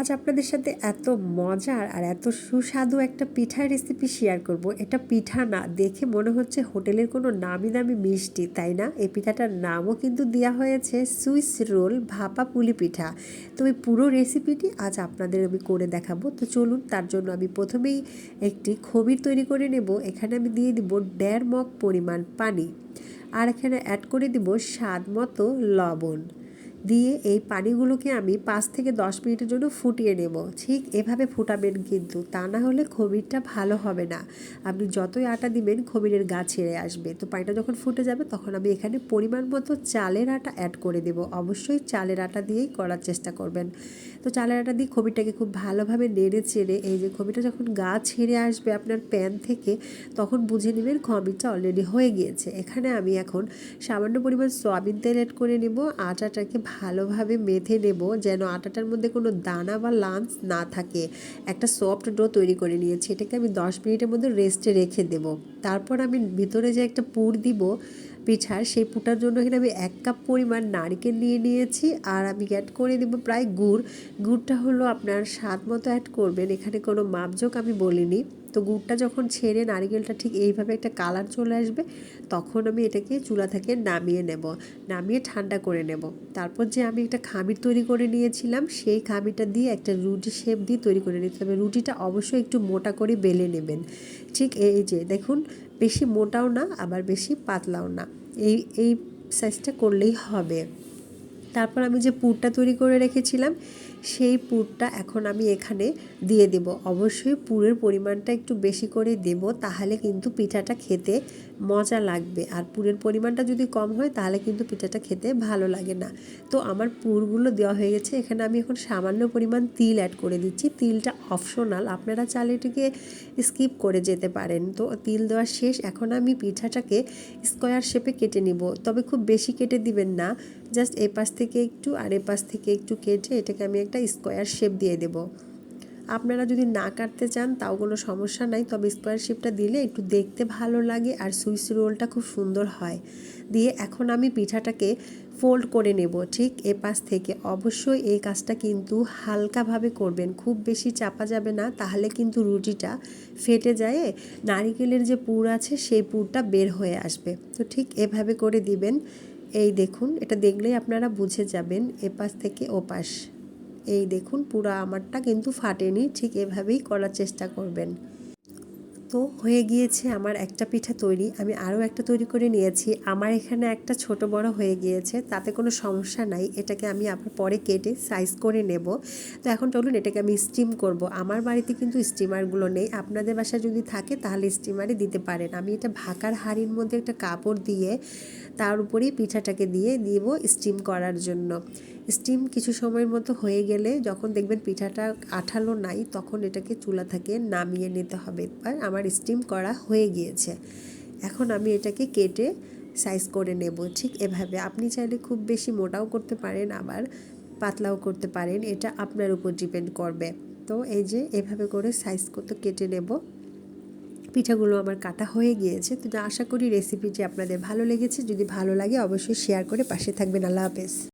আজ আপনাদের সাথে এত মজার আর এত সুস্বাদু একটা পিঠার রেসিপি শেয়ার করব। এটা পিঠা না, দেখে মনে হচ্ছে হোটেলের কোনো নামি দামি মিষ্টি, তাই না? এই পিঠাটার নামও কিন্তু দেওয়া হয়েছে সুইস রোল ভাপা পুলি পিঠা। তো এই পুরো রেসিপিটি আজ আপনাদের আমি করে দেখাবো। তো চলুন, তার জন্য আমি প্রথমেই একটি খবির তৈরি করে নেব। এখানে আমি দিয়ে দিব দেড় মগ পরিমাণ পানি। আর এখানে অ্যাড করে দিব স্বাদ মতো লবণ। দিয়ে এই পানিগুলোকে আমি পাঁচ থেকে দশ মিনিটের জন্য ফুটিয়ে নেব। ঠিক এভাবে ফুটাবেন কিন্তু তা না হলে খবিরটা ভালো হবে না। আপনি যতই আটা দিবেন খবিরের গা ছেড়ে আসবে। তো পানিটা যখন ফুটে যাবে তখন আমি এখানে পরিমাণ মতো চালের আটা অ্যাড করে দেব। অবশ্যই চালের আটা দিয়েই করার চেষ্টা করবেন। তো চালের আটা দিয়ে খবিরটাকে খুব ভালোভাবে নেড়ে চেড়ে এই যে খবিটা যখন গা ছেড়ে আসবে আপনার প্যান থেকে তখন বুঝে নেবেন খবিরটা অলরেডি হয়ে গিয়েছে। এখানে আমি এখন সামান্য পরিমাণ সয়াবিন তেল অ্যাড করে নেব। আটাটাকে ভালোভাবে মেথে নেব যেন আটাটার মধ্যে কোনো দানা বা লাঞ্চ না থাকে। একটা সফট ডো তৈরি করে নিয়েছি। এটাকে আমি দশ মিনিটের মধ্যে রেস্টে রেখে দেব। তারপর আমি ভিতরে যে একটা পুর দিব পিঠার সেই পুটার জন্য এখানে আমি এক কাপ পরিমাণ নারকেল নিয়ে নিয়েছি আর আমি অ্যাড করে দেবো প্রায় গুড়। গুড়টা হলো আপনার স্বাদ মতো অ্যাড করবেন, এখানে কোনো মাপজোক আমি বলিনি। তো গুড়টা যখন ছেড়ে নারিকেলটা ঠিক এইভাবে একটা কালার চলে আসবে, তখন আমি এটাকে চুলা থেকে নামিয়ে নেব, নামিয়ে ঠান্ডা করে নেব। তারপর যে আমি একটা খামির তৈরি করে নিয়েছিলাম, সেই খামিরটা দিয়ে একটা রুটি শেপ দিয়ে তৈরি করে নিতে হবে। রুটিটা অবশ্যই একটু মোটা করে বেলে নেবেন। ঠিক এই যে, দেখুন বেশি মোটাও না আবার বেশি পাতলাও না। এই এই সাইজটা করলেই হবে। তারপর আমি যে পুরটা তৈরি করে রেখেছিলাম, সেই পুরটা এখন আমি এখানে দিয়ে দেব। অবশ্যই পুরের পরিমাণটা একটু বেশি করে দেব, তাহলে কিন্তু পিঠাটা খেতে মজা লাগবে। আর পুরের পরিমাণটা যদি কম হয়, তাহলে কিন্তু পিঠাটা খেতে ভালো লাগে না। তো আমার পুরগুলো দেওয়া হয়ে গেছে, এখানে আমি এখন সামান্য পরিমাণ তিল অ্যাড করে দিচ্ছি। তিলটা অপশনাল আপনারা চালে এটাকে স্কিপ করে যেতে পারেন। তো তিল দেওয়া শেষ, এখন আমি পিঠাটাকে স্কোয়ার শেপে কেটে নিব। তবে খুব বেশি কেটে দিবেন না। জাস্ট এ পাশ থেকে একটু আর এ পাশ থেকে একটু কেটে এটাকে আমি একটা স্কোয়ার শেপ দিয়ে দেব। আপনারা যদি না কাটতে চান তাও কোনো সমস্যা নাই, তবে স্কোয়ার শেপটা দিলে একটু দেখতে ভালো লাগে আর সুইস রোলটা খুব সুন্দর হয়। দিয়ে এখন আমি পিঠাটাকে ফোল্ড করে নেব, ঠিক এ পাশ থেকে। অবশ্যই এই কাজটা কিন্তু হালকাভাবে করবেন, খুব বেশি চাপা যাবে না, তাহলে কিন্তু রুটিটা ফেটে যায়, নারিকেলের যে পুর আছে সেই পুরটা বের হয়ে আসবে। তো ঠিক এভাবে করে দিবেন। এই দেখুন, এটা দেখলেই আপনারা বুঝে যাবেন এপাশ থেকে ওপাশ। এই দেখুন, পুরো আমারটা কিন্তু ফাটেনি, ঠিক এভাবেই করার চেষ্টা করবেন। তো হয়ে গিয়েছে আমার একটা পিঠা তৈরি। আমি আরও একটা তৈরি করে নিয়েছি। আমার এখানে একটা ছোট বড় হয়ে গিয়েছে, তাতে কোনো সমস্যা নাই। এটাকে আমি আবার পরে কেটে সাইজ করে নেব। তো এখন চলুন এটাকে আমি স্টিম করব। আমার বাড়িতে কিন্তু স্টিমারগুলো নেই। আপনাদের বাসায় যদি থাকে তাহলে স্টিমারে দিতে পারেন। আমি এটা ভাকার হাড়ির মধ্যে একটা কাপড় দিয়ে তার উপরেই পিঠাটাকে দিয়ে দিব স্টিম করার জন্য। স্টিম কিছু সময়ের মতো হয়ে গেলে যখন দেখবেন পিঠাটা আঠালো নাই, তখন এটাকে চুলা থেকে নামিয়ে নিতে হবে। আর আমার স্টিম করা হয়ে গিয়েছে। এখন আমি এটাকে কেটে সাইজ করে নেব। ঠিক এভাবে। আপনি চাইলে খুব বেশি মোটাও করতে পারেন, আবার পাতলাও করতে পারেন। এটা আপনার উপর ডিপেন্ড করবে। তো এই যে এভাবে করে সাইজ করতে কেটে নেব। পিঠাগুলো আমার কাটা হয়ে গিয়েছে। তো আশা করি রেসিপিটি আপনাদের ভালো লেগেছে। যদি ভালো লাগে অবশ্যই শেয়ার করে পাশে থাকবেন। আল্লাহ হাফেজ।